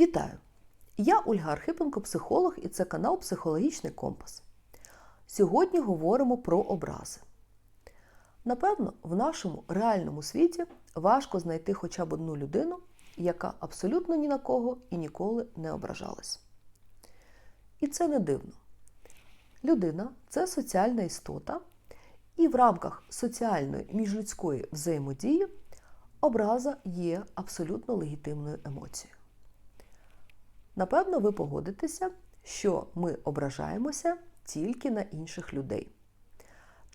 Вітаю! Я Ольга Архипенко, психолог, і це канал Психологічний Компас. Сьогодні говоримо про образи. Напевно, в нашому реальному світі важко знайти хоча б одну людину, яка абсолютно ні на кого і ніколи не ображалась. І це не дивно. Людина це соціальна істота, і в рамках соціальної міжлюдської взаємодії образа є абсолютно легітимною емоцією. Напевно, ви погодитеся, що ми ображаємося тільки на інших людей.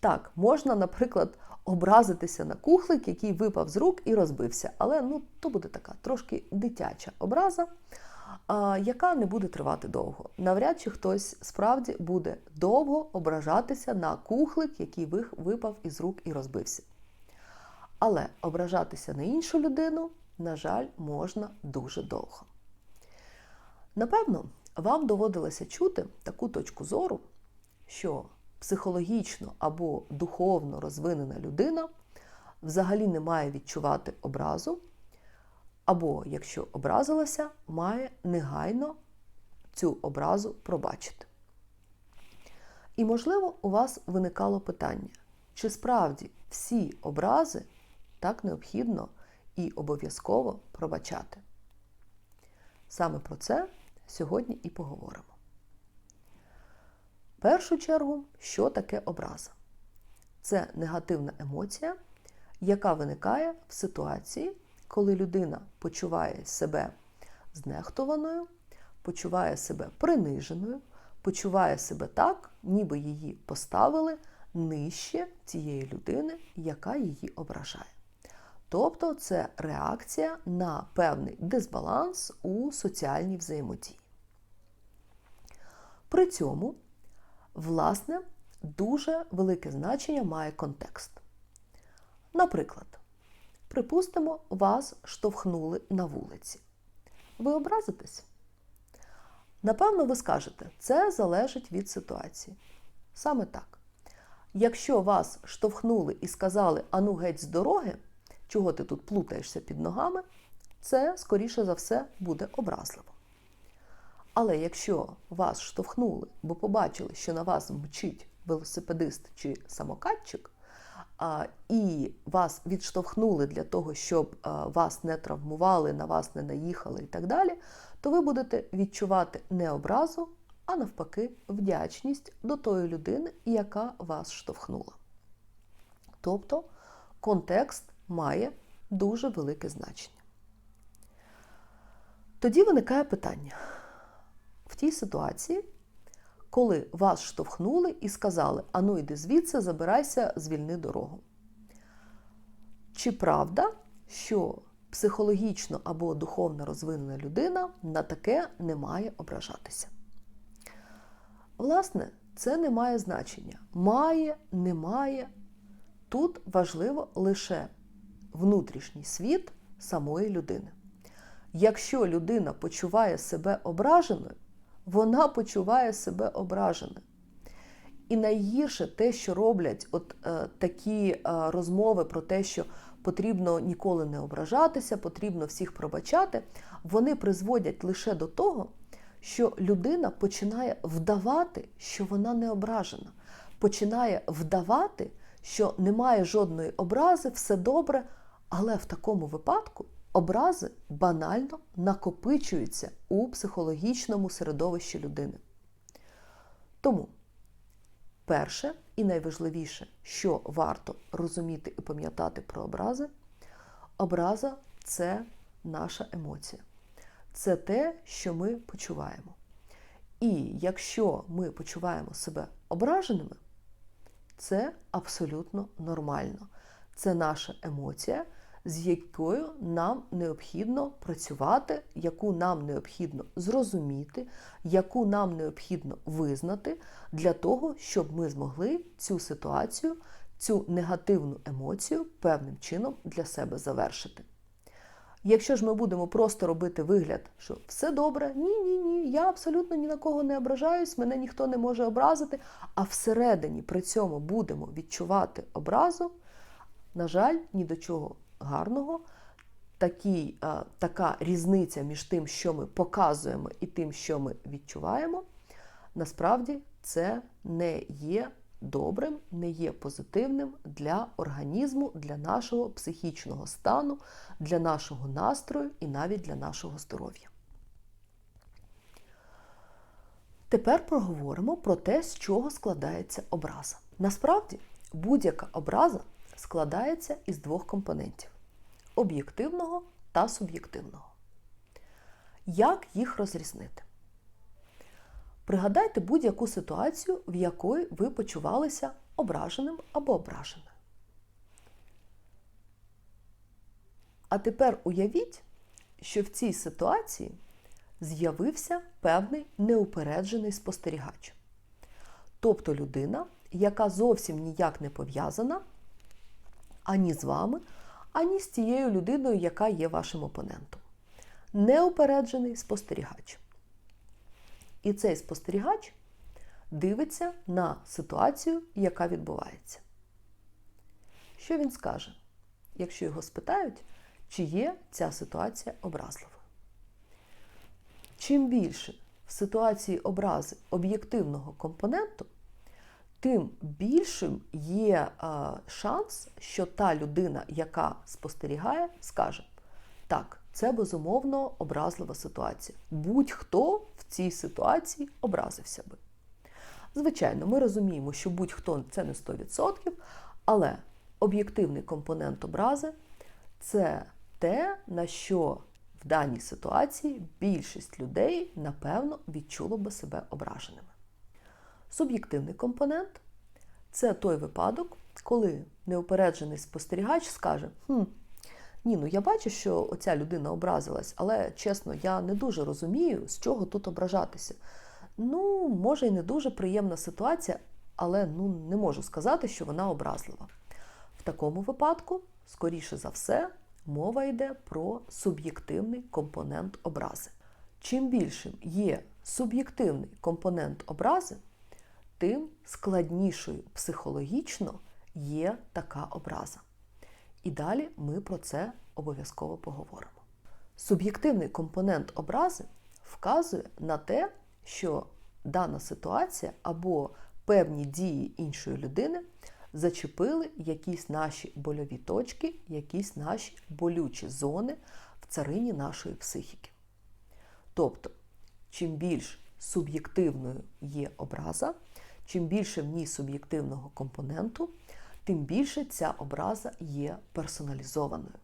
Так, можна, наприклад, образитися на кухлик, який випав з рук і розбився, але ну, то буде така трошки дитяча образа, яка не буде тривати довго. Навряд чи хтось справді буде довго ображатися на кухлик, який випав із рук і розбився. Але ображатися на іншу людину, на жаль, можна дуже довго. Напевно, вам доводилося чути таку точку зору, що психологічно або духовно розвинена людина взагалі не має відчувати образу, або, якщо образилася, має негайно цю образу пробачити. І, можливо, у вас виникало питання, чи справді всі образи так необхідно і обов'язково пробачати? Саме про це сьогодні і поговоримо. В першу чергу, що таке образа? Це негативна емоція, яка виникає в ситуації, коли людина почуває себе знехтованою, почуває себе приниженою, почуває себе так, ніби її поставили нижче тієї людини, яка її ображає. Тобто це реакція на певний дисбаланс у соціальній взаємодії. При цьому, власне, дуже велике значення має контекст. Наприклад, припустимо, вас штовхнули на вулиці. Ви образитесь? Напевно, ви скажете, це залежить від ситуації. Саме так. Якщо вас штовхнули і сказали, ану геть з дороги, чого ти тут плутаєшся під ногами, це, скоріше за все, буде образливо. Але якщо вас штовхнули, бо побачили, що на вас мчить велосипедист чи самокатчик, і вас відштовхнули для того, щоб вас не травмували, на вас не наїхали і так далі, то ви будете відчувати не образу, а навпаки, вдячність до тої людини, яка вас штовхнула. Тобто контекст має дуже велике значення. Тоді виникає питання. В тій ситуації, коли вас штовхнули і сказали, ану йди звідси, забирайся, звільни дорогу. Чи правда, що психологічно або духовно розвинена людина на таке не має ображатися? Власне, це не має значення. Має, не має. Тут важливо лише внутрішній світ самої людини. Якщо людина почуває себе ображеною, вона почуває себе ображеною. І найгірше те, що роблять от е, такі е, розмови про те, що потрібно ніколи не ображатися, потрібно всіх пробачати, вони призводять лише до того, що людина починає вдавати, що вона не ображена, починає вдавати, що немає жодної образи, все добре. Але в такому випадку образи банально накопичуються у психологічному середовищі людини. Тому, перше і найважливіше, що варто розуміти і пам'ятати про образи, образа це наша емоція. Це те, що ми почуваємо. І якщо ми почуваємо себе ображеними, це абсолютно нормально. Це наша емоція з якою нам необхідно працювати, яку нам необхідно зрозуміти, яку нам необхідно визнати для того, щоб ми змогли цю ситуацію, цю негативну емоцію певним чином для себе завершити. Якщо ж ми будемо просто робити вигляд, що все добре, ні, ні, ні, я абсолютно ні на кого не ображаюсь, мене ніхто не може образити, а всередині при цьому будемо відчувати образу, на жаль, ні до чого гарного такий, а, така різниця між тим, що ми показуємо, і тим, що ми відчуваємо, насправді це не є добрим, не є позитивним для організму, для нашого психічного стану, для нашого настрою і навіть для нашого здоров'я. Тепер проговоримо про те, з чого складається образа. Насправді, будь-яка образа складається із двох компонентів об'єктивного та суб'єктивного. Як їх розрізнити? Пригадайте будь-яку ситуацію, в якої ви почувалися ображеним або ображеною. А тепер уявіть, що в цій ситуації з'явився певний неупереджений спостерігач. Тобто людина, яка зовсім ніяк не пов'язана ані з вами, ані з тією людиною, яка є вашим опонентом. Неупереджений спостерігач. І цей спостерігач дивиться на ситуацію, яка відбувається. Що він скаже, якщо його спитають, чи є ця ситуація образливою? Чим більше в ситуації образи об'єктивного компоненту, тим більшим є а, шанс, що та людина, яка спостерігає, скаже: так, це безумовно образлива ситуація. Будь-хто в цій ситуації образився би. Звичайно, ми розуміємо, що будь-хто це не 100%, але об'єктивний компонент образи це те, на що в даній ситуації більшість людей, напевно, відчуло би себе ображеними. Суб'єктивний компонент це той випадок, коли неупереджений спостерігач скаже: хм, ні, ну я бачу, що оця людина образилась, але чесно, я не дуже розумію, з чого тут ображатися. Ну, може, і не дуже приємна ситуація, але ну, не можу сказати, що вона образлива. В такому випадку, скоріше за все, мова йде про суб'єктивний компонент образи. Чим більшим є суб'єктивний компонент образи, тим складнішою психологічно є така образа. І далі ми про це обов'язково поговоримо. Суб'єктивний компонент образи вказує на те, що дана ситуація або певні дії іншої людини зачепили якісь наші больові точки, якісь наші болючі зони в царині нашої психіки. Тобто, чим більш суб'єктивною є образа, чим більше в ній суб'єктивного компоненту, тим більше ця образа є персоналізованою.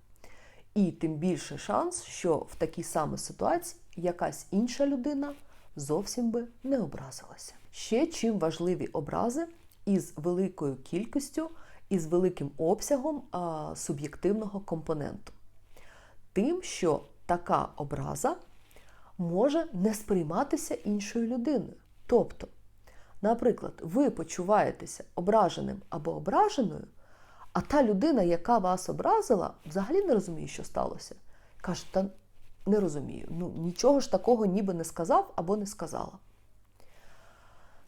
І тим більше шанс, що в такій самій ситуації якась інша людина зовсім би не образилася. Ще чим важливі образи із великою кількістю, із великим обсягом а, суб'єктивного компоненту. Тим, що така образа може не сприйматися іншою людиною. Тобто, наприклад, ви почуваєтеся ображеним або ображеною, а та людина, яка вас образила, взагалі не розуміє, що сталося. Каже, та не розумію, ну нічого ж такого ніби не сказав або не сказала.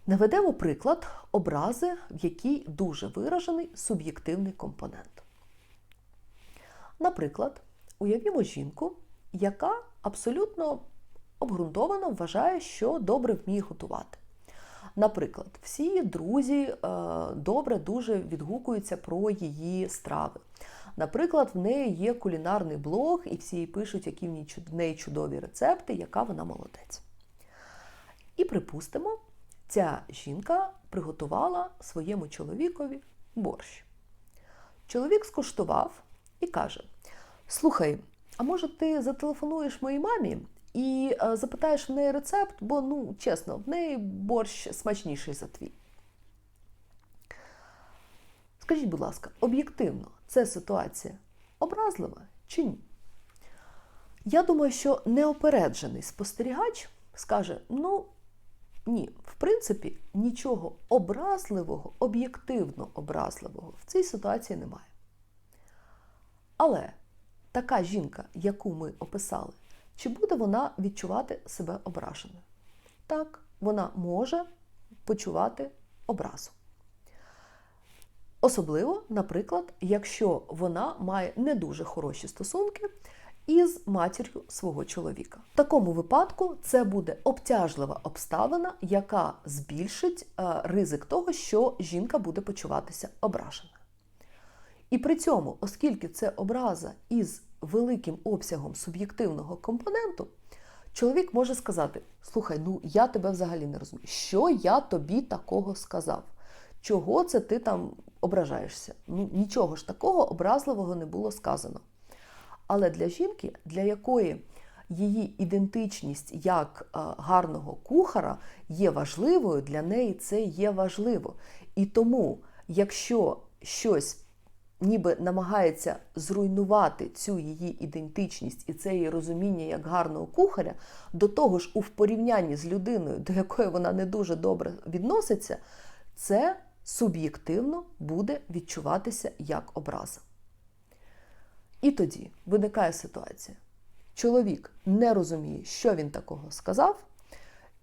Наведемо приклад образи, в якій дуже виражений суб'єктивний компонент. Наприклад, уявімо жінку, яка абсолютно обґрунтовано вважає, що добре вміє готувати. Наприклад, всі друзі е, добре дуже відгукуються про її страви. Наприклад, в неї є кулінарний блог, і всі їй пишуть, які в неї чудові рецепти, яка вона молодець. І припустимо, ця жінка приготувала своєму чоловікові борщ. Чоловік скуштував і каже: Слухай, а може ти зателефонуєш моїй мамі і е, запитаєш в неї рецепт, бо, ну, чесно, в неї борщ смачніший за твій. Скажіть, будь ласка, об'єктивно, це ситуація образлива чи ні? Я думаю, що неопереджений спостерігач скаже: ну, ні, в принципі, нічого образливого, об'єктивно образливого в цій ситуації немає. Але така жінка, яку ми описали, чи буде вона відчувати себе ображеною? Так, вона може почувати образу. Особливо, наприклад, якщо вона має не дуже хороші стосунки із матір'ю свого чоловіка. В такому випадку це буде обтяжлива обставина, яка збільшить е, ризик того, що жінка буде почуватися ображеною. І при цьому, оскільки це образа із великим обсягом суб'єктивного компоненту, чоловік може сказати: Слухай, ну я тебе взагалі не розумію, що я тобі такого сказав? Чого це ти там ображаєшся? Ну нічого ж такого образливого не було сказано. Але для жінки, для якої її ідентичність як гарного кухара є важливою, для неї це є важливо. І тому, якщо щось ніби намагається зруйнувати цю її ідентичність і це її розуміння як гарного кухаря, до того ж, у порівнянні з людиною, до якої вона не дуже добре відноситься, це суб'єктивно буде відчуватися як образа. І тоді виникає ситуація. Чоловік не розуміє, що він такого сказав,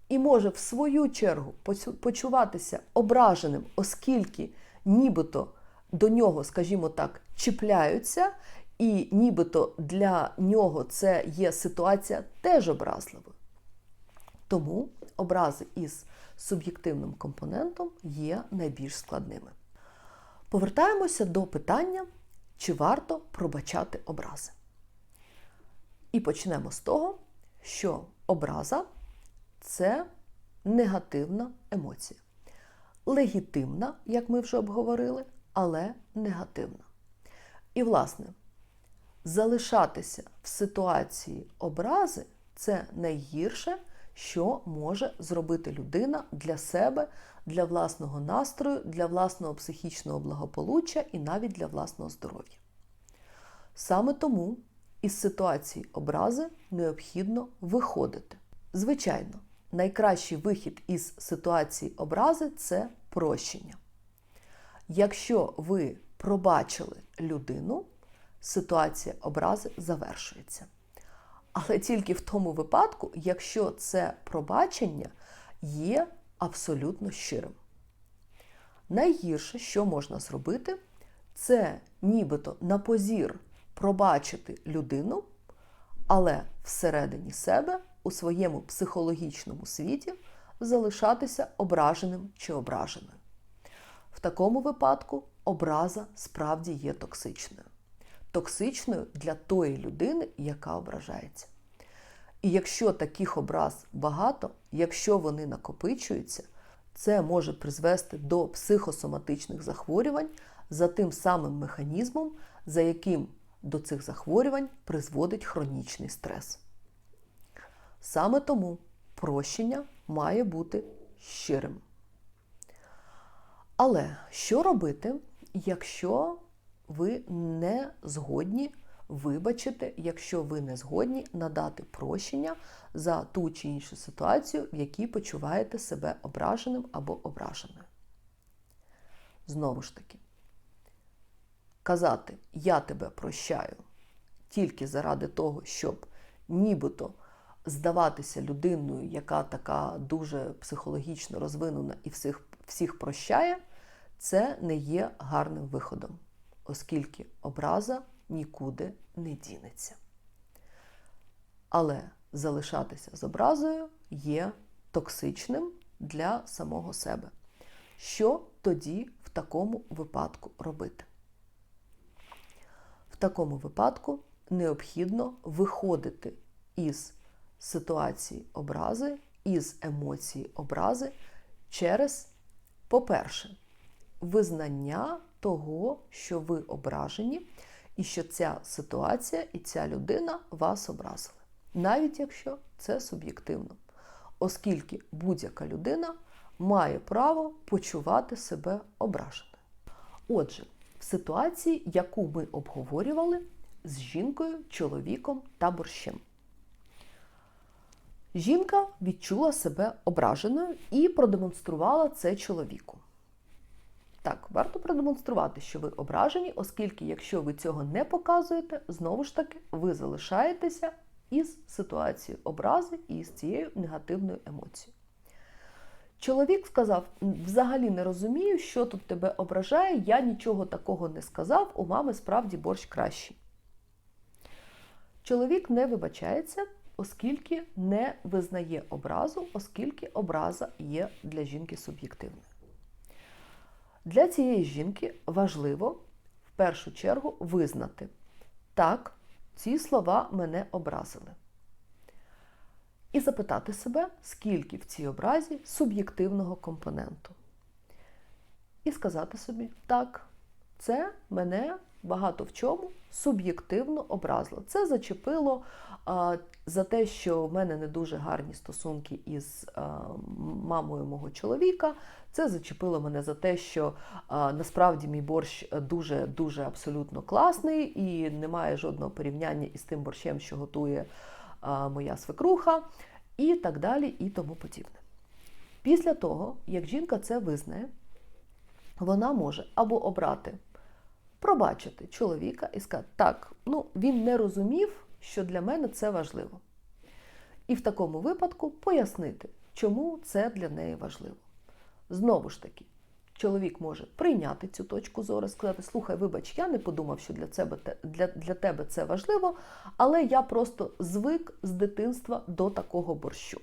і може в свою чергу почуватися ображеним, оскільки нібито до нього, скажімо так, чіпляються, і нібито для нього це є ситуація теж образливою. Тому образи із суб'єктивним компонентом є найбільш складними. Повертаємося до питання, чи варто пробачати образи. І почнемо з того, що образа це негативна емоція. Легітимна, як ми вже обговорили, але негативна. І, власне, залишатися в ситуації образи це найгірше, що може зробити людина для себе, для власного настрою, для власного психічного благополуччя і навіть для власного здоров'я. Саме тому із ситуації образи необхідно виходити. Звичайно, найкращий вихід із ситуації образи це прощення. Якщо ви пробачили людину, ситуація образи завершується. Але тільки в тому випадку, якщо це пробачення є абсолютно щирим. Найгірше, що можна зробити, це нібито на позір пробачити людину, але всередині себе у своєму психологічному світі залишатися ображеним чи ображеною. В такому випадку образа справді є токсичною. Токсичною для тої людини, яка ображається. І якщо таких образ багато, якщо вони накопичуються, це може призвести до психосоматичних захворювань за тим самим механізмом, за яким до цих захворювань призводить хронічний стрес. Саме тому прощення має бути щирим. Але що робити, якщо ви не згодні вибачити, якщо ви не згодні надати прощення за ту чи іншу ситуацію, в якій почуваєте себе ображеним або ображеною? Знову ж таки, казати Я тебе прощаю тільки заради того, щоб нібито здаватися людиною, яка така дуже психологічно розвинена і всіх, всіх прощає, це не є гарним виходом, оскільки образа нікуди не дінеться. Але залишатися з образою є токсичним для самого себе. Що тоді в такому випадку робити? В такому випадку необхідно виходити із ситуації образи, із емоції образи через, по-перше, визнання того, що ви ображені, і що ця ситуація і ця людина вас образили. Навіть якщо це суб'єктивно. Оскільки будь-яка людина має право почувати себе ображеною. Отже, в ситуації, яку ми обговорювали з жінкою, чоловіком та борщем. Жінка відчула себе ображеною і продемонструвала це чоловіку. Так, варто продемонструвати, що ви ображені, оскільки, якщо ви цього не показуєте, знову ж таки, ви залишаєтеся із ситуацією образи і з цією негативною емоцією. Чоловік сказав: взагалі не розумію, що тут тебе ображає, я нічого такого не сказав, у мами справді борщ кращий. Чоловік не вибачається, оскільки не визнає образу, оскільки образа є для жінки суб'єктивною. Для цієї жінки важливо в першу чергу визнати, так, ці слова мене образили. І запитати себе, скільки в цій образі суб'єктивного компоненту. І сказати собі, так, це мене багато в чому суб'єктивно образило. Це зачепило а, за те, що в мене не дуже гарні стосунки із а, мамою мого чоловіка. Це зачепило мене за те, що а, насправді мій борщ дуже дуже абсолютно класний і немає жодного порівняння із тим борщем, що готує а, моя свекруха, і так далі, і тому подібне. Після того, як жінка це визнає, вона може або обрати, пробачити чоловіка і сказати, так, ну він не розумів, що для мене це важливо. І в такому випадку пояснити, чому це для неї важливо. Знову ж таки, чоловік може прийняти цю точку зору, сказати: Слухай, вибач, я не подумав, що для тебе, для, для тебе це важливо, але я просто звик з дитинства до такого борщу.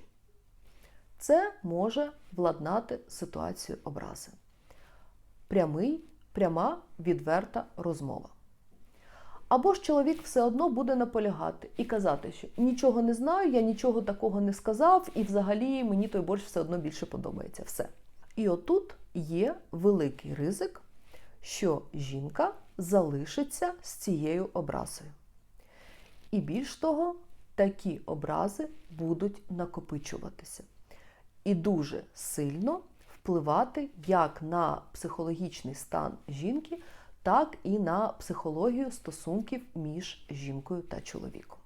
Це може владнати ситуацію образи. Прямий, пряма, відверта розмова. Або ж чоловік все одно буде наполягати і казати, що нічого не знаю, я нічого такого не сказав, і взагалі мені той борщ все одно більше подобається. Все. І отут є великий ризик, що жінка залишиться з цією образою. І більш того, такі образи будуть накопичуватися. І дуже сильно впливати як на психологічний стан жінки, так і на психологію стосунків між жінкою та чоловіком.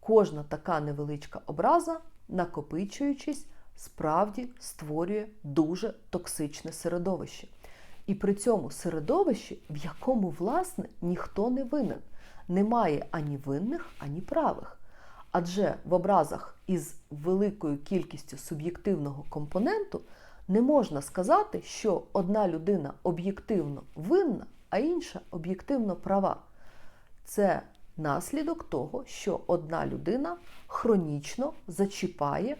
Кожна така невеличка образа, накопичуючись, справді створює дуже токсичне середовище. І при цьому середовищі, в якому, власне, ніхто не винен. Немає ані винних, ані правих. Адже в образах із великою кількістю суб'єктивного компоненту не можна сказати, що одна людина об'єктивно винна, а інша об'єктивно права. Це наслідок того, що одна людина хронічно зачіпає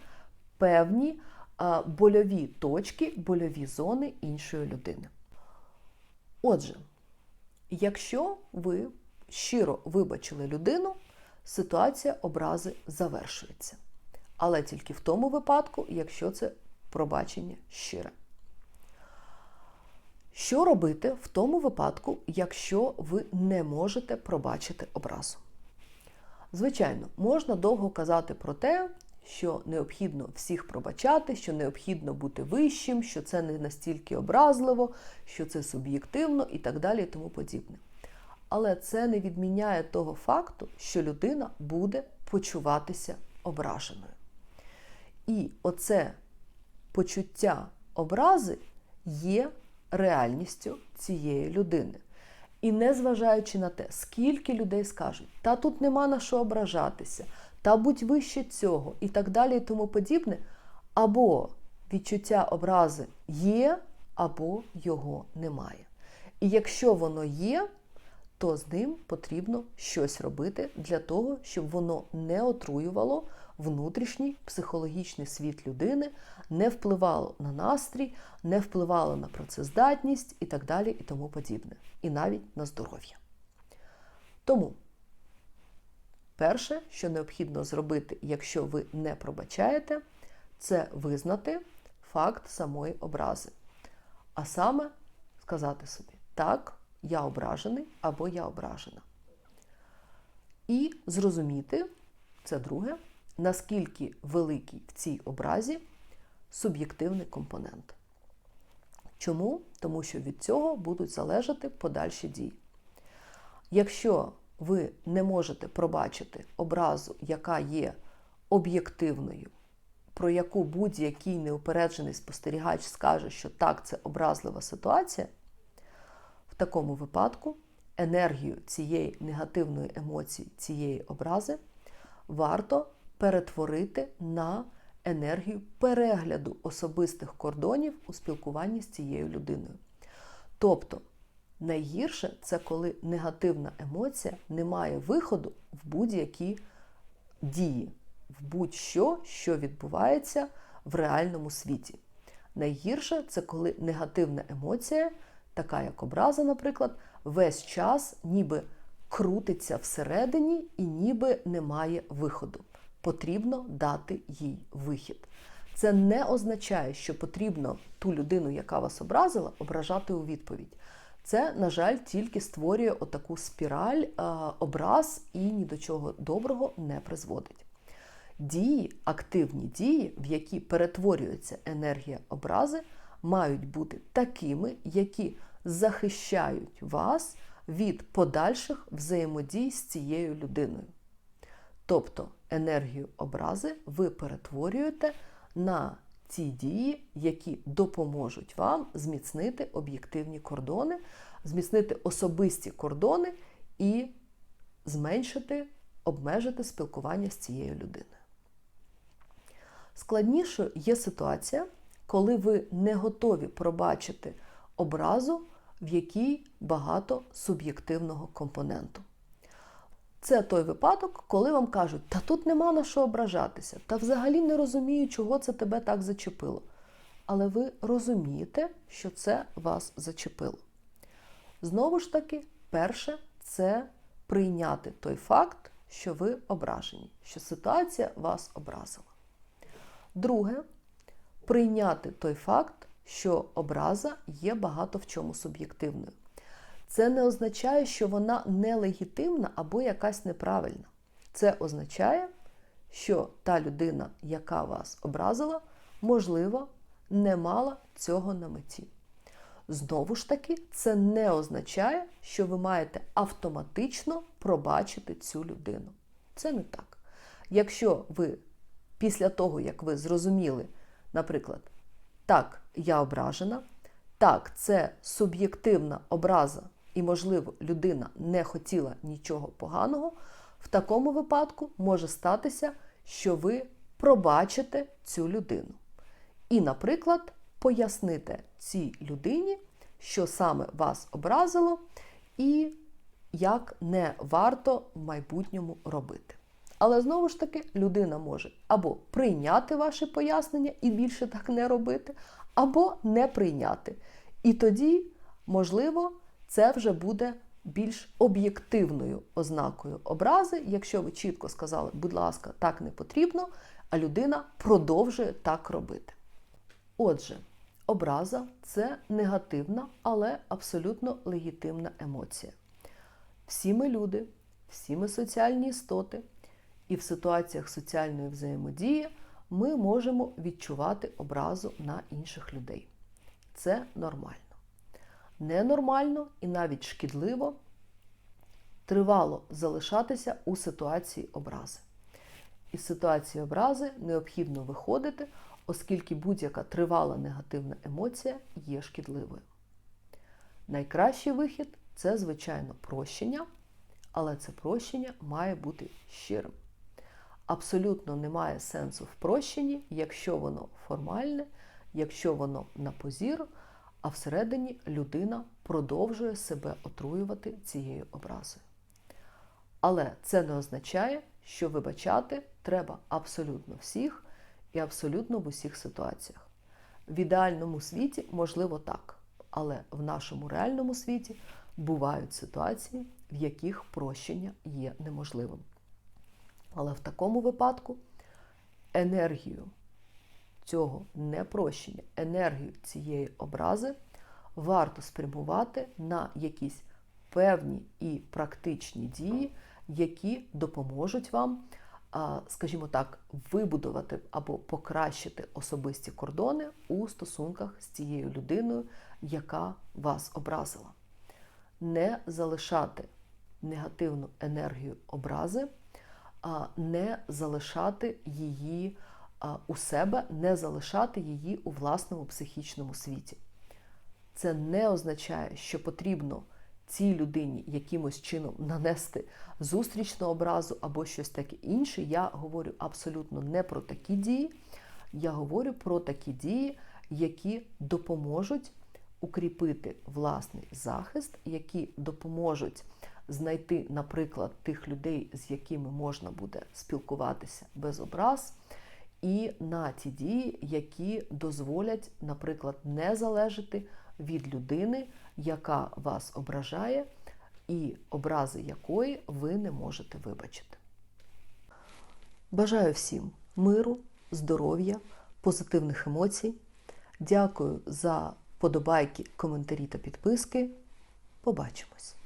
певні больові точки, больові зони іншої людини. Отже, якщо ви щиро вибачили людину, ситуація образи завершується. Але тільки в тому випадку, якщо це пробачення щире. Що робити в тому випадку, якщо ви не можете пробачити образу? Звичайно, можна довго казати про те, що необхідно всіх пробачати, що необхідно бути вищим, що це не настільки образливо, що це суб'єктивно і так далі, і тому подібне. Але це не відміняє того факту, що людина буде почуватися ображеною. І оце почуття образи є реальністю цієї людини. І незважаючи на те, скільки людей скажуть, та тут нема на що ображатися, та будь вище цього, і так далі, і тому подібне, або відчуття образи є, або його немає. І якщо воно є, то з ним потрібно щось робити для того, щоб воно не отруювало внутрішній психологічний світ людини, не впливало на настрій, не впливало на працездатність і так далі, і тому подібне, і навіть на здоров'я. Тому, перше, що необхідно зробити, якщо ви не пробачаєте, це визнати факт самої образи. А саме сказати собі, так, я ображений або я ображена. І зрозуміти, це друге, наскільки великий в цій образі суб'єктивний компонент. Чому? Тому що від цього будуть залежати подальші дії. Якщо ви не можете пробачити образу, яка є об'єктивною, про яку будь-який неупереджений спостерігач скаже, що так, це образлива ситуація, в такому випадку енергію цієї негативної емоції, цієї образи варто перетворити на енергію перегляду особистих кордонів у спілкуванні з цією людиною. Тобто Найгірше це коли негативна емоція не має виходу в будь-які дії, в будь-що, що відбувається в реальному світі. Найгірше це коли негативна емоція, така як образа, наприклад, весь час ніби крутиться всередині і ніби немає виходу. Потрібно дати їй вихід. Це не означає, що потрібно ту людину, яка вас образила, ображати у відповідь. Це, на жаль, тільки створює отаку спіраль е, образ і ні до чого доброго не призводить. Дії, активні дії, в які перетворюється енергія образи, мають бути такими, які захищають вас від подальших взаємодій з цією людиною. Тобто енергію образи ви перетворюєте на ті дії, які допоможуть вам зміцнити об'єктивні кордони, зміцнити особисті кордони і зменшити, обмежити спілкування з цією людиною. Складнішою є ситуація, коли ви не готові пробачити образу, в якій багато суб'єктивного компоненту. Це той випадок, коли вам кажуть, та тут нема на що ображатися, та взагалі не розумію, чого це тебе так зачепило. Але ви розумієте, що це вас зачепило. Знову ж таки, перше це прийняти той факт, що ви ображені, що ситуація вас образила. Друге, прийняти той факт, що образа є багато в чому суб'єктивною. Це не означає, що вона нелегітимна або якась неправильна. Це означає, що та людина, яка вас образила, можливо, не мала цього на меті. Знову ж таки, це не означає, що ви маєте автоматично пробачити цю людину. Це не так. Якщо ви після того, як ви зрозуміли, наприклад, так, я ображена, так, це суб'єктивна образа, і, можливо, людина не хотіла нічого поганого, в такому випадку може статися, що ви пробачите цю людину. І, наприклад, поясните цій людині, що саме вас образило, і як не варто в майбутньому робити. Але знову ж таки, людина може або прийняти ваше пояснення і більше так не робити, або не прийняти. І тоді, можливо, це вже буде більш об'єктивною ознакою образи, якщо ви чітко сказали, будь ласка, так не потрібно, а людина продовжує так робити. Отже, образа це негативна, але абсолютно легітимна емоція. Всі ми люди, всі ми соціальні істоти, і в ситуаціях соціальної взаємодії ми можемо відчувати образу на інших людей. Це нормально. Ненормально і навіть шкідливо тривало залишатися у ситуації образи. Із ситуації образи необхідно виходити, оскільки будь-яка тривала негативна емоція є шкідливою. Найкращий вихід це, звичайно, прощення, але це прощення має бути щирим. Абсолютно немає сенсу в прощенні, якщо воно формальне, якщо воно на позір, а всередині людина продовжує себе отруювати цією образою. Але це не означає, що вибачати треба абсолютно всіх і абсолютно в усіх ситуаціях. В ідеальному світі можливо так, але в нашому реальному світі бувають ситуації, в яких прощення є неможливим. Але в такому випадку енергію цього непрощення, енергію цієї образи варто спрямувати на якісь певні і практичні дії, які допоможуть вам, скажімо так, вибудувати або покращити особисті кордони у стосунках з цією людиною, яка вас образила. Не залишати негативну енергію образи, а не залишати її у себе, не залишати її у власному психічному світі. Це не означає, що потрібно цій людині якимось чином нанести зустрічну образу або щось таке інше. Я говорю абсолютно не про такі дії. Я говорю про такі дії, які допоможуть укріпити власний захист, які допоможуть знайти, наприклад, тих людей, з якими можна буде спілкуватися без образ, і на ті дії, які дозволять, наприклад, не залежати від людини, яка вас ображає, і образи якої ви не можете вибачити. Бажаю всім миру, здоров'я, позитивних емоцій. Дякую за подобайки, коментарі та підписки. Побачимось!